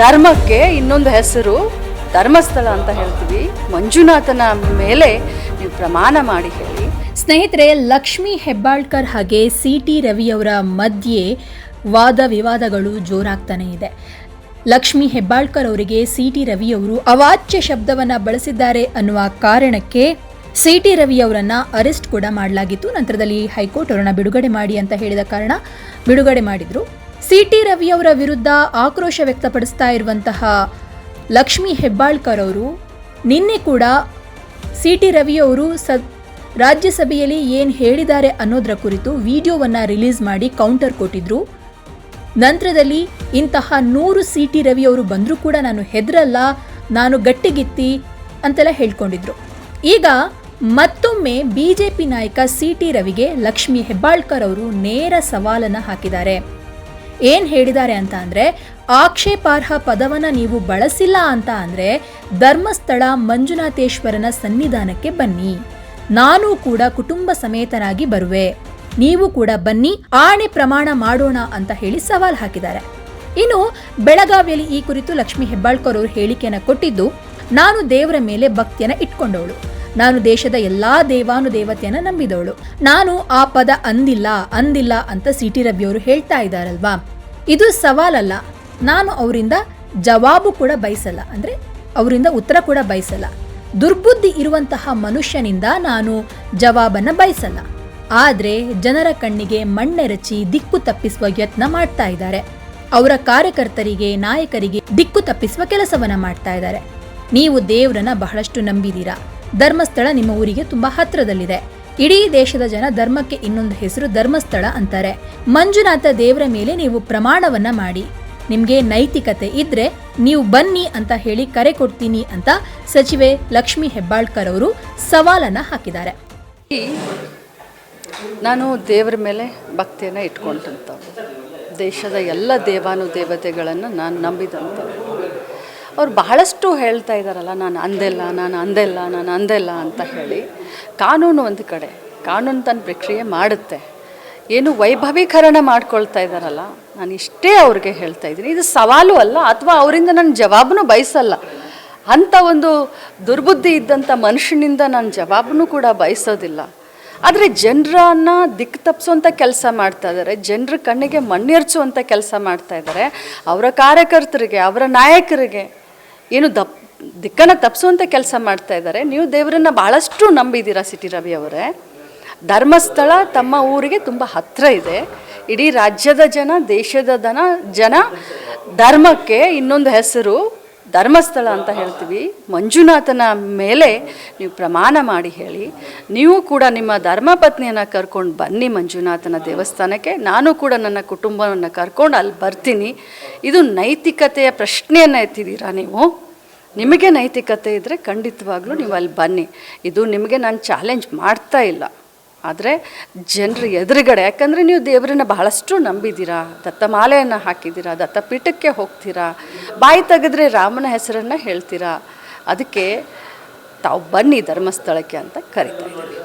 ಧರ್ಮಕ್ಕೆ ಇನ್ನೊಂದು ಹೆಸರು ಧರ್ಮಸ್ಥಳ ಅಂತ ಹೇಳ್ತೀವಿ. ಮಂಜುನಾಥನ ಮೇಲೆ ನೀವು ಪ್ರಮಾಣ ಮಾಡಿ ಹೇಳಿ. ಸ್ನೇಹಿತರೆ, ಲಕ್ಷ್ಮಿ ಹೆಬ್ಬಾಳ್ಕರ್ ಹಾಗೆ ಸಿ ಟಿ ರವಿಯವರ ಮಧ್ಯೆ ವಾದ ವಿವಾದಗಳು ಜೋರಾಗ್ತಾನೆ ಇದೆ. ಲಕ್ಷ್ಮಿ ಹೆಬ್ಬಾಳ್ಕರ್ ಅವರಿಗೆ ಸಿ ಟಿ ರವಿಯವರು ಅವಾಚ್ಯ ಶಬ್ದವನ್ನು ಬಳಸಿದ್ದಾರೆ ಅನ್ನುವ ಕಾರಣಕ್ಕೆ ಸಿ ಟಿ ರವಿಯವರನ್ನ ಅರೆಸ್ಟ್ ಕೂಡ ಮಾಡಲಾಗಿತ್ತು. ನಂತರದಲ್ಲಿ ಹೈಕೋರ್ಟ್ ಅವರನ್ನು ಬಿಡುಗಡೆ ಮಾಡಿ ಅಂತ ಹೇಳಿದ ಕಾರಣ ಬಿಡುಗಡೆ ಮಾಡಿದ್ರು. ಸಿ ಟಿ ರವಿಯವರ ವಿರುದ್ಧ ಆಕ್ರೋಶ ವ್ಯಕ್ತಪಡಿಸ್ತಾ ಇರುವಂತಹ ಲಕ್ಷ್ಮಿ ಹೆಬ್ಬಾಳ್ಕರ್ ಅವರು, ನಿನ್ನೆ ಕೂಡ ಸಿ ಟಿ ರವಿಯವರು ಸ, ರಾಜ್ಯಸಭೆಯಲ್ಲಿ ಏನು ಹೇಳಿದ್ದಾರೆ ಅನ್ನೋದರ ಕುರಿತು ವಿಡಿಯೋವನ್ನು ರಿಲೀಸ್ ಮಾಡಿ ಕೌಂಟರ್ ಕೊಟ್ಟಿದ್ರು. ನಂತರದಲ್ಲಿ ಇಂತಹ ನೂರು ಸಿ ಟಿ ರವಿಯವರು ಬಂದರೂ ಕೂಡ ನಾನು ಹೆದರಲ್ಲ, ನಾನು ಗಟ್ಟಿಗಿತ್ತಿ ಅಂತೆಲ್ಲ ಹೇಳ್ಕೊಂಡಿದ್ರು. ಈಗ ಮತ್ತೊಮ್ಮೆ ಬಿ ಜೆ ಪಿ ನಾಯಕ ಸಿ ಟಿ ರವಿಗೆ ಲಕ್ಷ್ಮಿ ಹೆಬ್ಬಾಳ್ಕರ್ ಅವರು ನೇರ ಸವಾಲನ್ನು ಹಾಕಿದ್ದಾರೆ. ಏನ್ ಹೇಳಿದ್ದಾರೆ ಅಂತ ಅಂದರೆ, ಆಕ್ಷೇಪಾರ್ಹ ಪದವನ್ನು ನೀವು ಬಳಸಿಲ್ಲ ಅಂತ ಅಂದರೆ, ಧರ್ಮಸ್ಥಳ ಮಂಜುನಾಥೇಶ್ವರನ ಸನ್ನಿಧಾನಕ್ಕೆ ಬನ್ನಿ. ನಾನು ಕೂಡ ಕುಟುಂಬ ಸಮೇತನಾಗಿ ಬರುವೆ. ನೀವು ಕೂಡ ಬನ್ನಿ, ಆಣೆ ಪ್ರಮಾಣ ಮಾಡೋಣ ಅಂತ ಹೇಳಿ ಸವಾಲ್ ಹಾಕಿದ್ದಾರೆ. ಇನ್ನು, ಬೆಳಗಾವಿಯಲ್ಲಿ ಈ ಕುರಿತು ಲಕ್ಷ್ಮಿ ಹೆಬ್ಬಾಳ್ಕರ್ ಅವರು ಹೇಳಿಕೆಯನ್ನ ಕೊಟ್ಟಿದ್ದು, ನಾನು ದೇವರ ಮೇಲೆ ಭಕ್ತಿಯನ್ನ ಇಟ್ಕೊಂಡವಳು. ನಾನು ದೇಶದ ಎಲ್ಲಾ ದೇವಾನು ದೇವತೆಯನ್ನ ನಂಬಿದವಳು. ನಾನು ಆ ಪದ ಅಂದಿಲ್ಲ ಅಂದಿಲ್ಲ ಅಂತ ಸಿ ಟಿ ರವಿ ಅವರು ಹೇಳ್ತಾ ಇದ್ದಾರಲ್ವಾ? ಇದು ಸವಾಲಲ್ಲ. ನಾನು ಅವರಿಂದ ಜವಾಬು ಕೂಡ ಬಯಸಲ್ಲ. ಅಂದ್ರೆ ಅವರಿಂದ ಉತ್ತರ ಕೂಡ ಬಯಸಲ್ಲ. ದುರ್ಬುದ್ಧಿ ಇರುವಂತಹ ಮನುಷ್ಯನಿಂದ ನಾನು ಜವಾಬನ್ನ ಬಯಸಲ್ಲ. ಆದ್ರೆ ಜನರ ಕಣ್ಣಿಗೆ ಮಣ್ಣೆರಚಿ ದಿಕ್ಕು ತಪ್ಪಿಸುವ ಯತ್ನ ಮಾಡ್ತಾ ಇದ್ದಾರೆ. ಅವರ ಕಾರ್ಯಕರ್ತರಿಗೆ, ನಾಯಕರಿಗೆ ದಿಕ್ಕು ತಪ್ಪಿಸುವ ಕೆಲಸವನ್ನ ಮಾಡ್ತಾ ಇದ್ದಾರೆ. ನೀವು ದೇವರನ್ನ ಬಹಳಷ್ಟು ನಂಬಿದೀರಾ? ಧರ್ಮಸ್ಥಳ ನಿಮ್ಮ ಊರಿಗೆ ತುಂಬಾ ಹತ್ತಿರದಲ್ಲಿದೆ. ಇಡೀ ದೇಶದ ಜನ ಧರ್ಮಕ್ಕೆ ಇನ್ನೊಂದು ಹೆಸರು ಧರ್ಮಸ್ಥಳ ಅಂತಾರೆ. ಮಂಜುನಾಥ ದೇವರ ಮೇಲೆ ನೀವು ಪ್ರಮಾಣವನ್ನ ಮಾಡಿ. ನಿಮಗೆ ನೈತಿಕತೆ ಇದ್ರೆ ನೀವು ಬನ್ನಿ ಅಂತ ಹೇಳಿ ಕರೆ ಕೊಡ್ತೀನಿ ಅಂತ ಸಚಿವೆ ಲಕ್ಷ್ಮಿ ಹೆಬ್ಬಾಳ್ಕರ್ ಅವರು ಸವಾಲನ್ನ ಹಾಕಿದ್ದಾರೆ. ನಾನು ದೇವರ ಮೇಲೆ ಭಕ್ತಿಯನ್ನು ಇಟ್ಕೊಂಡಂಥವ್ರು. ದೇಶದ ಎಲ್ಲ ದೇವಾನು ದೇವತೆಗಳನ್ನು ನಾನು ನಂಬಿದಂಥವ್ರು. ಅವ್ರು ಬಹಳಷ್ಟು ಹೇಳ್ತಾ ಇದ್ದಾರಲ್ಲ ನಾನು ಅಂದೆಲ್ಲ ನಾನು ಅಂದೆಲ್ಲ ನಾನು ಅಂದೆಲ್ಲ ಅಂತ ಹೇಳಿ ಕಾನೂನು ಒಂದು ಕಡೆ, ಕಾನೂನು ತನ್ನ ಪ್ರಕ್ರಿಯೆ ಮಾಡುತ್ತೆ. ಏನು ವೈಭವೀಕರಣ ಮಾಡ್ಕೊಳ್ತಾ ಇದ್ದಾರಲ್ಲ ನಾನು ಇಷ್ಟೇ ಅವ್ರಿಗೆ ಹೇಳ್ತಾ ಇದ್ದೀನಿ. ಇದು ಸವಾಲು ಅಲ್ಲ, ಅಥವಾ ಅವರಿಂದ ನಾನು ಜವಾಬನ್ನು ಬಯಸಲ್ಲ. ಅಂಥ ಒಂದು ದುರ್ಬುದ್ಧಿ ಇದ್ದಂಥ ಮನುಷ್ಯನಿಂದ ನಾನು ಜವಾಬನ್ನು ಕೂಡ ಬಯಸೋದಿಲ್ಲ. ಆದರೆ ಜನರನ್ನು ದಿಕ್ಕು ತಪ್ಪಿಸುವಂಥ ಕೆಲಸ ಮಾಡ್ತಾ ಇದ್ದಾರೆ ಜನರ ಕಣ್ಣಿಗೆ ಮಣ್ಣೆರ್ಚುವಂಥ ಕೆಲಸ ಮಾಡ್ತಾ ಇದ್ದಾರೆ ಅವರ ಕಾರ್ಯಕರ್ತರಿಗೆ, ಅವರ ನಾಯಕರಿಗೆ ಏನು ದಪ್ ದಿಕ್ಕನ್ನು ತಪ್ಪಿಸುವಂಥ ಕೆಲಸ ಮಾಡ್ತಾ ಇದ್ದಾರೆ. ನೀವು ದೇವರನ್ನ ಭಾಳಷ್ಟು ನಂಬಿದ್ದೀರಾ ಸಿಟಿ ರವಿ ಅವರೇ. ಧರ್ಮಸ್ಥಳ ತಮ್ಮ ಊರಿಗೆ ತುಂಬ ಹತ್ತಿರ ಇದೆ. ಇಡೀ ರಾಜ್ಯದ ಜನ, ದೇಶದ ದನ ಜನ ಧರ್ಮಕ್ಕೆ ಇನ್ನೊಂದು ಹೆಸರು ಧರ್ಮಸ್ಥಳ ಅಂತ ಹೇಳ್ತೀವಿ. ಮಂಜುನಾಥನ ಮೇಲೆ ನೀವು ಪ್ರಮಾಣ ಮಾಡಿ ಹೇಳಿ. ನೀವು ಕೂಡ ನಿಮ್ಮ ಧರ್ಮಪತ್ನಿಯನ್ನು ಕರ್ಕೊಂಡು ಬನ್ನಿ ಮಂಜುನಾಥನ ದೇವಸ್ಥಾನಕ್ಕೆ. ನಾನು ಕೂಡ ನನ್ನ ಕುಟುಂಬವನ್ನು ಕರ್ಕೊಂಡು ಅಲ್ಲಿ ಬರ್ತೀನಿ. ಇದು ನೈತಿಕತೆಯ ಪ್ರಶ್ನೆಯನ್ನು ಎತ್ತಿದ್ದೀರಾ ನೀವು? ನಿಮಗೆ ನೈತಿಕತೆ ಇದ್ದರೆ ಖಂಡಿತವಾಗ್ಲೂ ನೀವು ಅಲ್ಲಿ ಬನ್ನಿ. ಇದು ನಿಮಗೆ ನಾನು ಚಾಲೆಂಜ್ ಮಾಡ್ತಾ ಇಲ್ಲ. ಆದರೆ ಜನರ ಎದುರುಗಡೆ, ಯಾಕಂದರೆ ನೀವು ದೇವರನ್ನ ಬಹಳಷ್ಟು ನಂಬಿದ್ದೀರಾ ದತ್ತಮಾಲೆಯನ್ನು ಹಾಕಿದ್ದೀರಾ ದತ್ತಪೀಠಕ್ಕೆ ಹೋಗ್ತೀರಾ, ಬಾಯಿ ತೆಗೆದ್ರೆ ರಾಮನ ಹೆಸರನ್ನು ಹೇಳ್ತೀರಾ, ಅದಕ್ಕೆ ತಾವು ಬನ್ನಿ ಧರ್ಮಸ್ಥಳಕ್ಕೆ ಅಂತ ಕರಿತಾ ಇದ್ದೀನಿ